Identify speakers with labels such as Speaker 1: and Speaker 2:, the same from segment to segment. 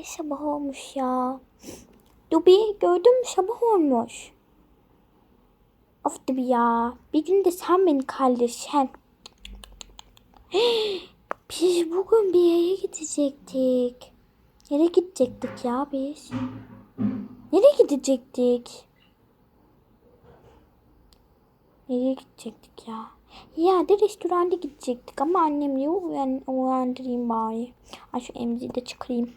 Speaker 1: Ay sabah olmuş ya. Dubi gördün mü sabah olmuş. Of Dubi ya. Bir gün de sen beni kaldır sen. Biz bugün bir yere gidecektik. Nereye gidecektik ya biz? Nereye gidecektik? Nereye gidecektik ya? Ya de restoranda gidecektik ama annemle uyan, uyandırayım bari. Ay şu emziği de çıkarayım.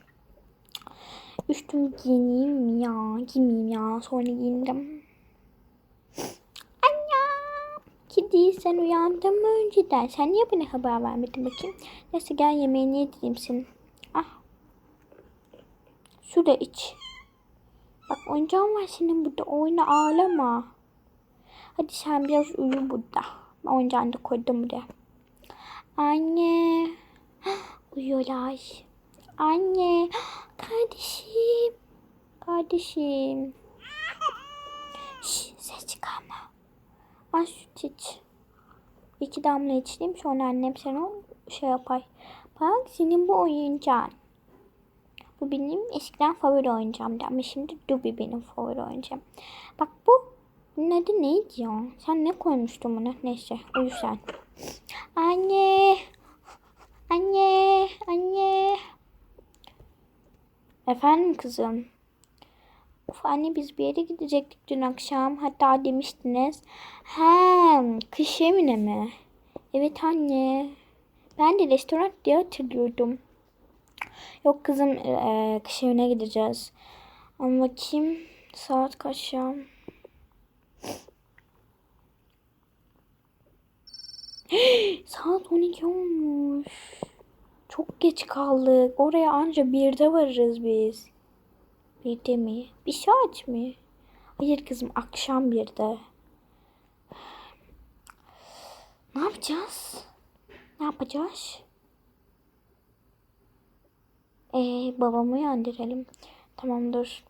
Speaker 1: Üstümü giyineyim mi ya? Giymeyeyim ya. Sonra giyinirim. Anne. Kedi sen uyandın mı önceden? Sen niye bana haber vermedin bakayım? Neyse gel yemeğini yedireyim senin. Ah. Su da iç. Bak oyuncağın var senin burada. Oyna ağlama. Hadi sen biraz uyu burada. Ben oyuncağını da koydum buraya. Anne. Uyuyorlar. Anne. Kardeşim. Kardeşim. Şş, ses çıkarma. Ay süt iç. İki damla içeyim sonra annem sana şey yapar. Bak senin bu oyuncağın. Bu benim eskiden favori oyuncağımdı ama şimdi Dubi benim favori oyuncağım. Bak bu bunun adı neydi ya? Sen ne koymuştun buna? Neyse uyu sen. Anne. Anne. Anne. Efendim kızım. Of anne biz bir yere gidecektik dün akşam. Hatta demiştiniz. He, kış evine mi? Evet anne. Ben de restoran diye hatırlıyordum. Yok kızım e, kış evine gideceğiz. Ama bakayım saat kaç ya? saat 12 olmuş. Çok geç kaldık. Oraya anca birde varırız biz. Birde mi? Bir saat mi? Hayır kızım akşam birde. Ne yapacağız? Ne yapacağız? Ee, babamı uyandıralım. Tamam dur.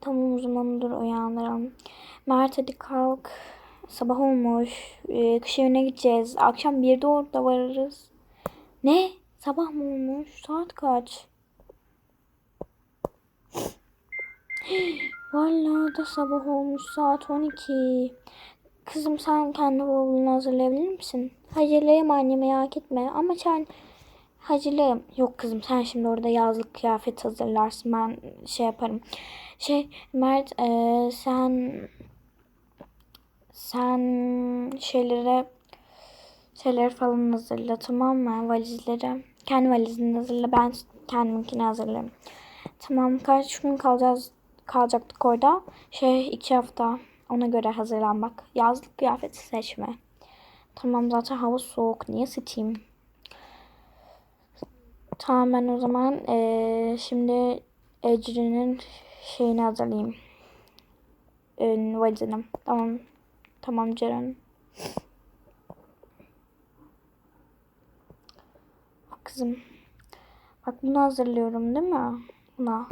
Speaker 1: Tamam o zaman dur uyandıralım. Mert hadi kalk. Sabah olmuş. Ee, kış evine gideceğiz. Akşam bir de orada varırız. Ne? Sabah mı olmuş? Saat kaç? Vallahi da sabah olmuş. Saat 12. Kızım sen kendi bavulunu hazırlayabilir misin? Hazırlayayım anne merak etme. Ama sen hazırlayayım. Yok kızım sen şimdi orada yazlık kıyafet hazırlarsın. Ben şey yaparım. Şey Mert e, sen sen şeylere şeyler falan hazırla tamam mı? Valizleri. Kendi valizini hazırla. Ben kendiminkini hazırlarım. Tamam kaç gün kalacağız kalacaktık orada. Şey iki hafta. Ona göre hazırlan bak. Yazlık kıyafeti seçme. Tamam zaten hava soğuk. Niye seçeyim? Tamam ben o zaman ee, şimdi Ecrin'in şeyini hazırlayayım. Ee, valizini. Tamam. Tamam Ceren. Kızım. Bak bunu hazırlıyorum değil mi? Buna.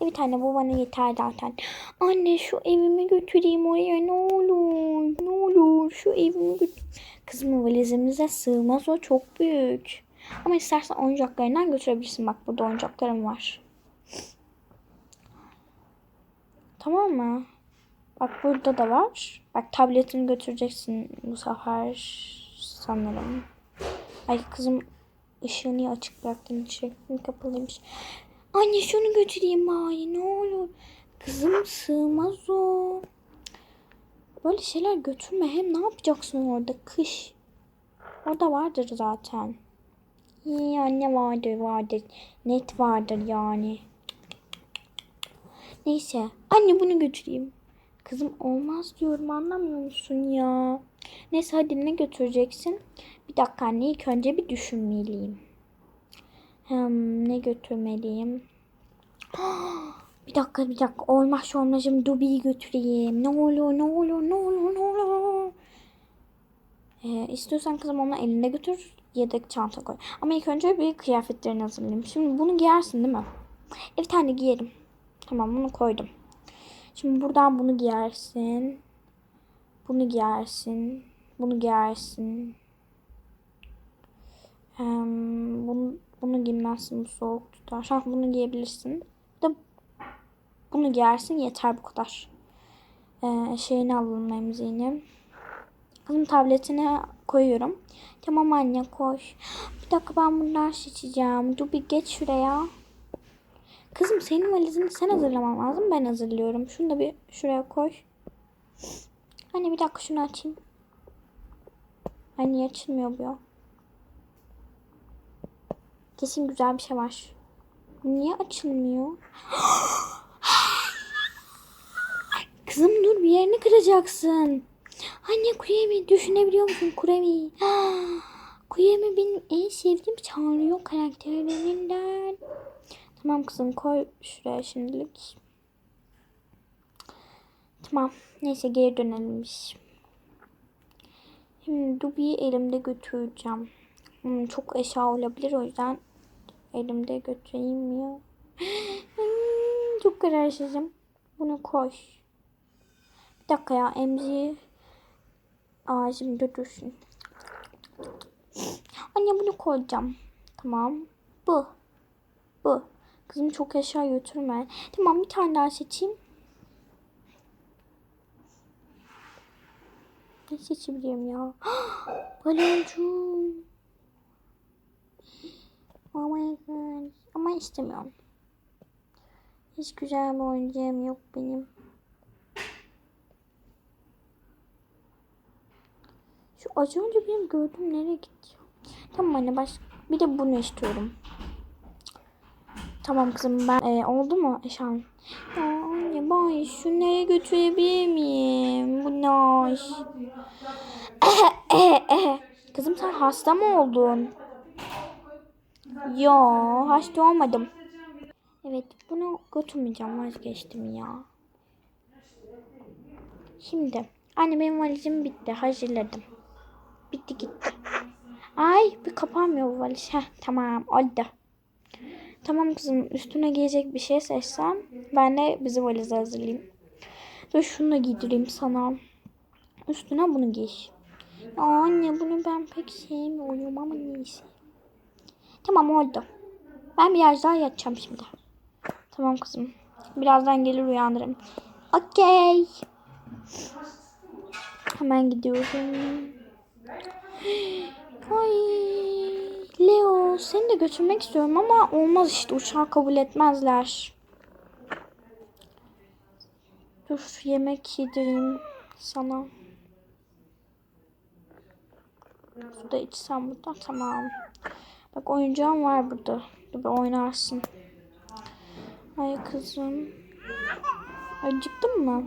Speaker 1: Evet anne bu bana yeter zaten. Anne şu evimi götüreyim oraya ne olur. Ne olur şu evimi götür. Kızım valizimize sığmaz o çok büyük. Ama istersen oyuncaklarından götürebilirsin. Bak burada oyuncaklarım var. Tamam mı? Bak burada da var. Bak tabletini götüreceksin bu sefer sanırım. Ay kızım niye açık bıraktın? Işığı kapalıymış. Anne şunu götüreyim bari ne olur. Kızım sığmaz o. Böyle şeyler götürme. Hem ne yapacaksın orada kış. Orada vardır zaten. İyi anne vardır vardır. Net vardır yani. Neyse. Anne bunu götüreyim. Kızım olmaz diyorum anlamıyor musun ya? Neyse hadi ne götüreceksin? Bir dakika anne ilk önce bir düşünmeliyim. Hmm, ne götürmeliyim? bir dakika bir dakika olmaz olmazım Dubi'yi götüreyim. Ne olur ne olur ne olur ne olur. Ee, istiyorsan kızım onu elinde götür yedek çanta koy. Ama ilk önce bir kıyafetlerini hazırlayayım. Şimdi bunu giyersin değil mi? Evet anne giyerim. Tamam bunu koydum. Şimdi buradan bunu giyersin. Bunu giyersin. Bunu giyersin. Um, bunu bunu giymezsin bu soğuk tutar. Ha bunu giyebilirsin. Bir de bunu giyersin yeter bu kadar. Ee, şeyini alalım emziğini. Kızım tabletine koyuyorum. Tamam anne koş. Bir dakika ben bundan seçeceğim. Dur bir geç şuraya. Kızım senin valizini sen hazırlaman lazım. Ben hazırlıyorum. Şunu da bir şuraya koy. Anne bir dakika şunu açayım. Ay açılmıyor bu ya? Kesin güzel bir şey var. Niye açılmıyor? Kızım dur bir yerini kıracaksın. Anne Kuremi düşünebiliyor musun Kuremi? Kuremi benim en sevdiğim Sanrio karakterlerinden. Tamam kızım koy şuraya şimdilik. Tamam. Neyse geri dönelim biz. Şimdi Dubi'yi elimde götüreceğim. Hmm, çok eşya olabilir o yüzden elimde götüreyim ya. Hmm, çok kararsızım. Bunu koy. Bir dakika ya emziği ağzımda dursun. Anne bunu koyacağım. Tamam. Bu. Bu. Kızım çok eşya götürme. Tamam bir tane daha seçeyim. Ne seçebilirim ya? Baloncuğum. Oh my god. Ama istemiyorum. Hiç güzel bir oyuncağım yok benim. Şu az önce benim gördüğüm nereye gitti? Tamam anne baş bir de bunu istiyorum. Tamam kızım ben e, oldu mu eşan? Ya bay şu nereye götürebilir miyim? Bu ne? Kızım sen hasta mı oldun? Yo hasta olmadım. Evet bunu götürmeyeceğim vazgeçtim ya. Şimdi anne benim valizim bitti hazırladım. Bitti gitti. Ay bir kapanmıyor bu valiz. Heh, tamam oldu. Tamam kızım üstüne giyecek bir şey seçsem ben de bizi valize hazırlayayım. Dur şunu da giydireyim sana. Üstüne bunu giy. Aa, anne bunu ben pek sevmiyorum ama neyse. Tamam oldu. Ben biraz daha yatacağım şimdi. Tamam kızım. Birazdan gelir uyandırırım. Okey. Hemen gidiyorum. Ay Leo seni de götürmek istiyorum ama olmaz işte uçağı kabul etmezler. Dur yemek yedireyim sana. Su da içsem burada tamam. Bak oyuncağım var burada. Dur oynarsın. Ay kızım. Acıktın mı?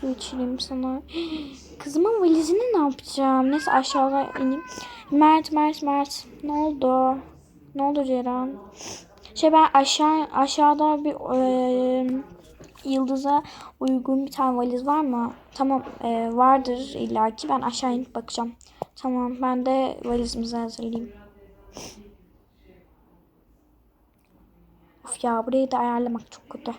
Speaker 1: Su içireyim sana. Kızımın valizini ne yapacağım? Neyse aşağıda ineyim. Mert, Mert, Mert. Ne oldu? Ne oldu Ceren? Şey ben aşağı aşağıda bir e, yıldıza uygun bir tane valiz var mı? Tamam e, vardır illaki. Ben aşağı inip bakacağım. Tamam ben de valizimizi hazırlayayım. Of ya burayı da ayarlamak çok kötü.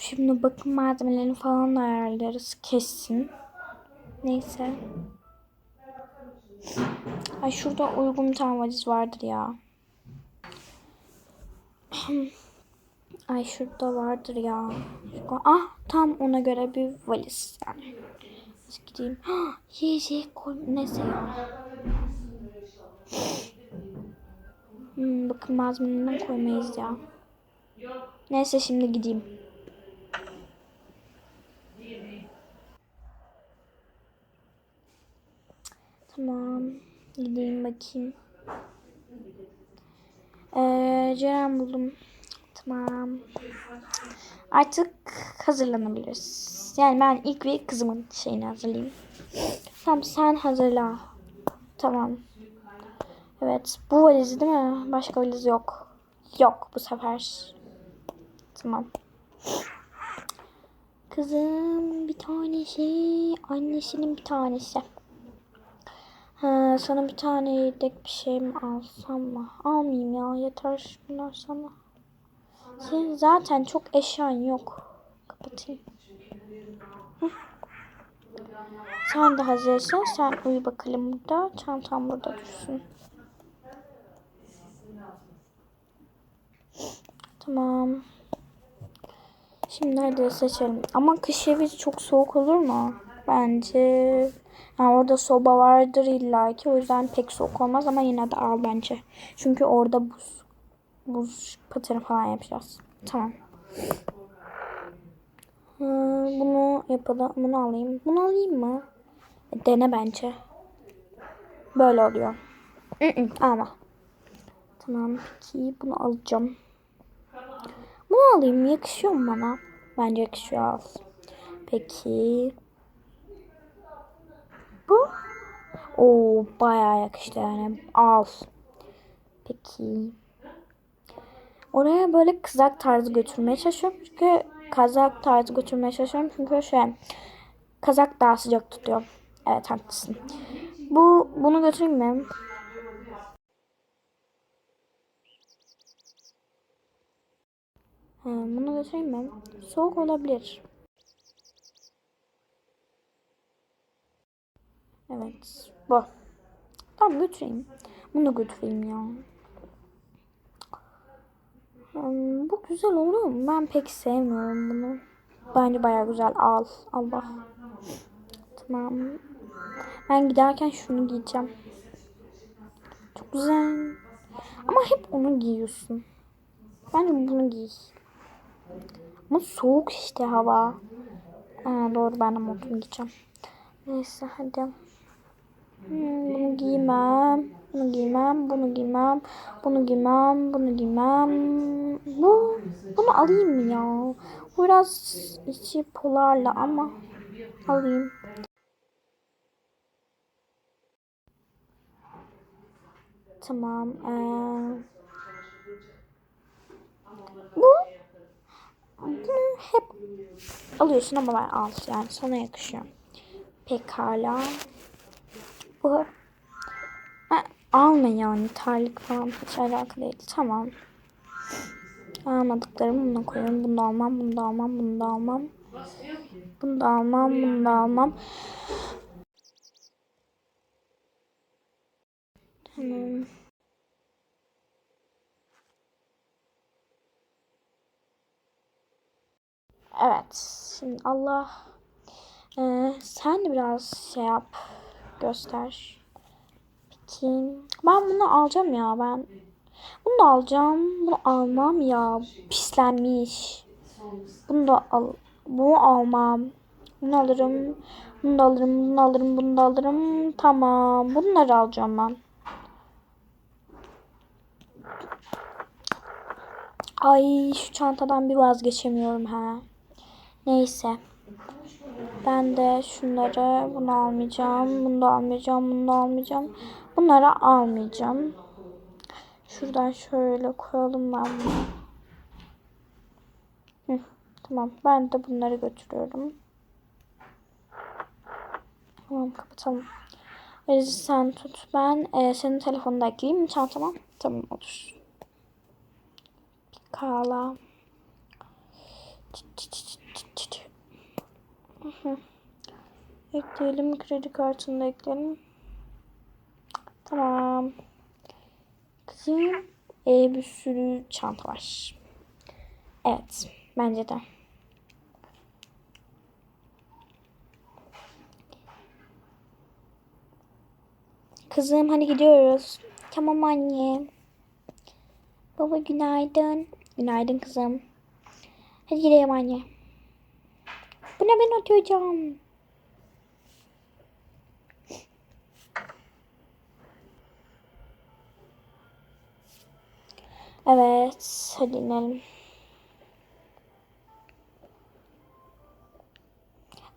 Speaker 1: Şimdi bakım malzemelerini falan da ayarlarız kesin. Neyse. Ay şurada uygun bir tane valiz vardır ya. Ay şurada vardır ya. Ah tam ona göre bir valiz yani. Nasıl gideyim? Ah, yiyecek koy. Neyse ya. Hmm, bakın malzemelerini koymayız ya. Neyse şimdi gideyim. Tamam. Gideyim bakayım. Ee, Ceren buldum. Tamam. Artık hazırlanabiliriz. Yani ben ilk bir kızımın şeyini hazırlayayım. Tamam sen hazırla. Tamam. Evet. Bu valiz değil mi? Başka valiz yok. Yok bu sefer. Tamam. Kızım bir tanesi. Annesinin bir tanesi. Ha, sana bir tane yedek bir şey mi alsam mı? Almayayım ya. Yeter bunlar sana. Senin zaten çok eşyan yok. Kapatayım. Hı. Sen de hazırsan sen uyu bakalım burada. Çantam burada dursun. Tamam. Şimdi hadi seçelim. Ama kış evi çok soğuk olur mu? Bence yani orada soba vardır illaki. O yüzden pek soğuk olmaz ama yine de al bence. Çünkü orada buz buz pateni falan yapacağız. Tamam. Bunu yapalım. Bunu alayım. Bunu alayım mı? Dene bence. Böyle oluyor. Ama. Tamam peki bunu alacağım. Bunu alayım. Yakışıyor mu bana? Bence yakışıyor al. Peki. Bu? Oo bayağı yakıştı yani. Al. Peki. Oraya böyle kızak tarzı götürmeye çalışıyorum. Çünkü kazak tarzı götürmeye çalışıyorum. Çünkü şey kazak daha sıcak tutuyor. Evet haklısın. Bu bunu götüreyim mi? Bunu götüreyim mi? Soğuk olabilir. Evet. Bu. Tamam götüreyim. Bunu götüreyim ya. Hmm, bu güzel oluyor mu? Ben pek sevmiyorum bunu. Bence baya güzel. Al. Allah. Tamam. Ben giderken şunu giyeceğim. Çok güzel. Ama hep onu giyiyorsun. Bence bunu giy. Ama soğuk işte hava. Aa, doğru ben de montumu giyeceğim. Neyse hadi. Hmm, bunu giymem. Bunu giymem. Bunu giymem. Bunu giymem. Bunu giymem. Bu, bunu alayım mı ya? Biraz içi polarla ama alayım. Tamam. Ee, bu hep alıyorsun ama ben al yani sana yakışıyor. Pekala. Bu ha, alma yani terlik falan hiç alakalı değil. Tamam. Almadıklarımı buna koyuyorum. Bunu da almam, bunu da almam, bunu da almam. Bunu da almam, bunu da almam. Tamam. Evet. Şimdi Allah ee, sen de biraz şey yap. Göster. Peki. Ben bunu alacağım ya ben. Bunu da alacağım. Bunu almam ya. Pislenmiş. Bunu da al. Bunu almam. Bunu alırım. Bunu da alırım. Bunu alırım. Bunu da alırım. Tamam. Bunları alacağım ben. Ay şu çantadan bir vazgeçemiyorum ha. Neyse. Ben de şunları bunu almayacağım. Bunu da almayacağım. Bunu da almayacağım. Bunları almayacağım. Şuradan şöyle koyalım ben bunu. Hı, tamam. Ben de bunları götürüyorum. Tamam kapatalım. Alice sen tut. Ben e, senin telefonunu da ekleyeyim çantama? Tamam olur. Kala. Çıt çıt çıt çıt çıt. Hı. Ekleyelim. Kredi kartını da ekleyelim. Tamam. Kızım e, bir sürü çanta var. Evet. Bence de. Kızım hadi gidiyoruz. Tamam anne. Baba günaydın. Günaydın kızım. Hadi gidelim anne. Buna ben oturacağım. Evet. Hadi inelim.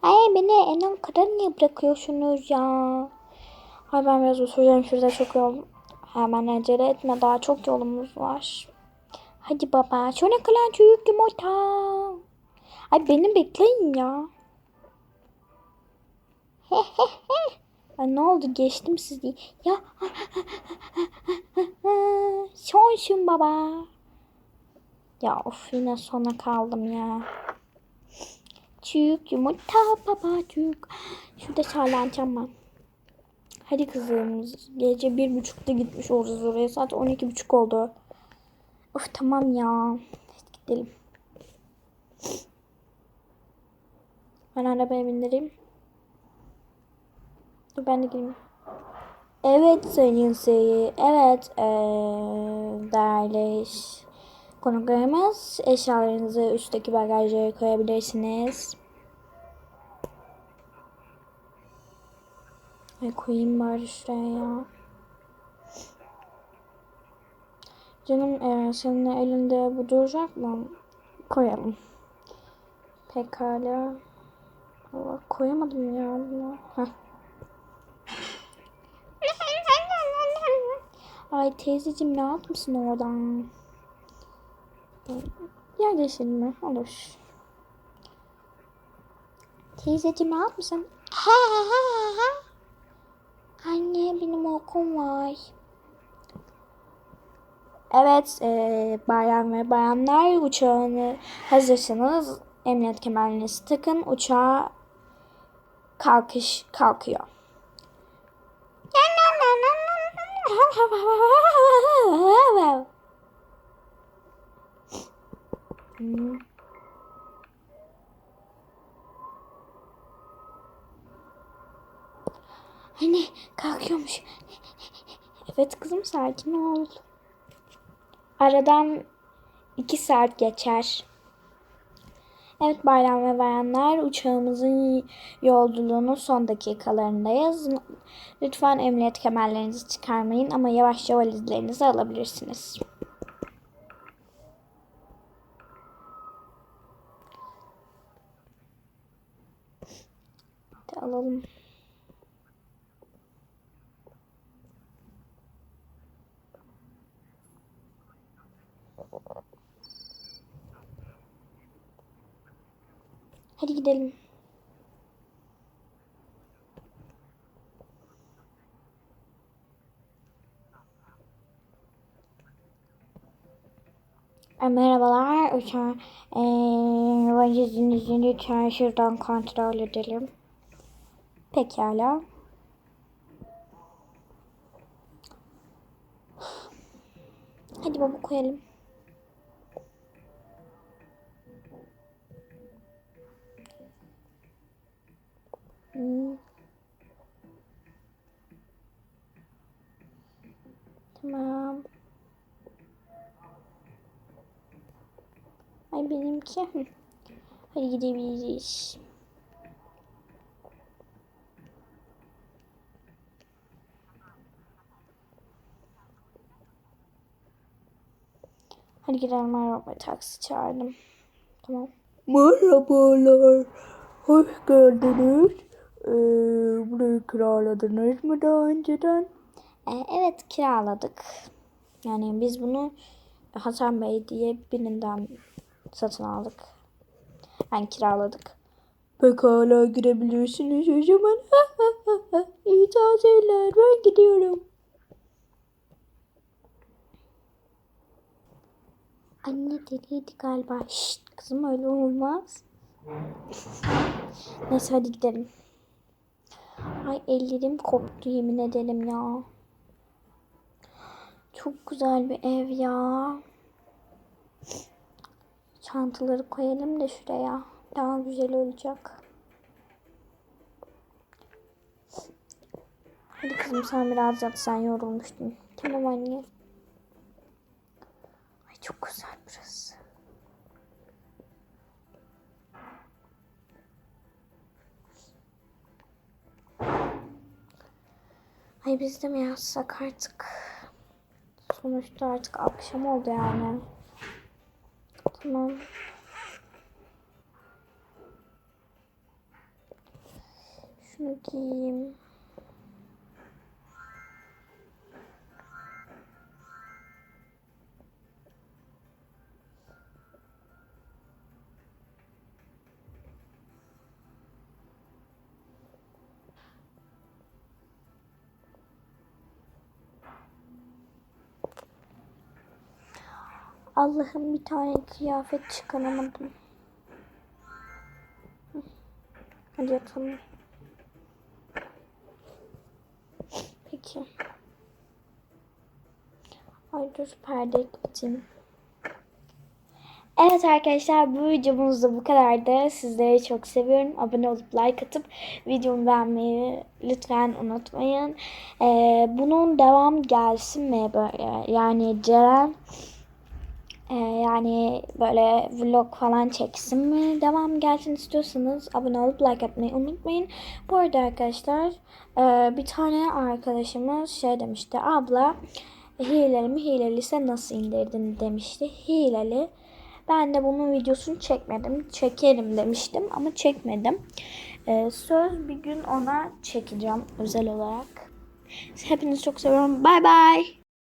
Speaker 1: Ay beni en kadar niye bırakıyorsunuz ya? Ay ben biraz oturacağım. Şurada çok yol. Hemen acele etme. Daha çok yolumuz var. Hadi baba. Şuna kalan çocuk yumurta. Ay beni bekleyin ya. Ay ne oldu geçtim sizi. Ya. Sonsun baba. Ya of yine sona kaldım ya. Çük yumurta babacık. Şurada şarlancam var. Hadi kızım. Gece bir buçukta gitmiş olacağız oraya. Saat on iki buçuk oldu. Of tamam ya. Hadi gidelim. Ben arabaya bindireyim. Ben de gireyim. Evet sayın seyir. Evet ee, değerli konuklarımız eşyalarınızı üstteki bagajlara koyabilirsiniz. Ay koyayım bari şuraya ya. Canım eğer senin elinde bu duracak mı? Koyalım. Pekala. Allah koyamadım ya bunu. Heh. Ay teyzeciğim ne yapmışsın oradan? Yerleşelim mi? Olur. Teyzeciğim ne yapmışsın? Anne benim okum var. Evet, e, bayan ve bayanlar uçağını hazırsanız emniyet kemerlerinizi takın. Uçağa kalkış kalkıyor. Hmm. Kalkıyormuş. Evet kızım sakin ol. Aradan iki saat geçer. Evet bayram ve bayanlar uçağımızın yolculuğunun son dakikalarındayız. Lütfen emniyet kemerlerinizi çıkarmayın ama yavaşça valizlerinizi alabilirsiniz. Alalım. Hadi gidelim. E, Merhabalar. Uçağı e, valizinizi şuradan kontrol edelim. Pekala. Hadi baba koyalım. Gidebiliriz. Hadi gidelim araba taksi çağırdım. Tamam.
Speaker 2: Merhabalar, hoş geldiniz. Ee, burayı kiraladınız mı daha önceden?
Speaker 1: Ee, evet kiraladık. Yani biz bunu Hasan Bey diye birinden satın aldık. Yani kiraladık.
Speaker 2: Pekala girebilirsiniz o zaman. İyi tatiller, ben gidiyorum.
Speaker 1: Anne deliydi galiba. Şşt kızım öyle olmaz. Neyse hadi gidelim. Ay ellerim koptu yemin ederim ya. Çok güzel bir ev ya. Çantaları koyalım da şuraya. Daha güzel olacak. Hadi kızım sen biraz yat sen yorulmuştun. Tamam anne. Ay çok güzel burası. Ay biz de mi yazsak artık? Sonuçta artık akşam oldu yani. Tamam. Şunu giyeyim. Allah'ım bir tane kıyafet çıkaramadım. Hadi yatalım. Peki. Ay dur perdeyi kapatayım. Evet arkadaşlar bu videomuz da bu kadardı. Sizleri çok seviyorum. Abone olup like atıp videomu beğenmeyi lütfen unutmayın. Ee, bunun devam gelsin mi böyle? Yani Ceren e, yani böyle vlog falan çeksin mi? Devam gelsin istiyorsanız abone olup like atmayı unutmayın. Bu arada arkadaşlar e, bir tane arkadaşımız şey demişti. Abla hileli mi hileliyse nasıl indirdin demişti. Hileli. Ben de bunun videosunu çekmedim. Çekerim demiştim ama çekmedim. Ee, söz bir gün ona çekeceğim özel olarak. Hepinizi çok seviyorum. Bay bay.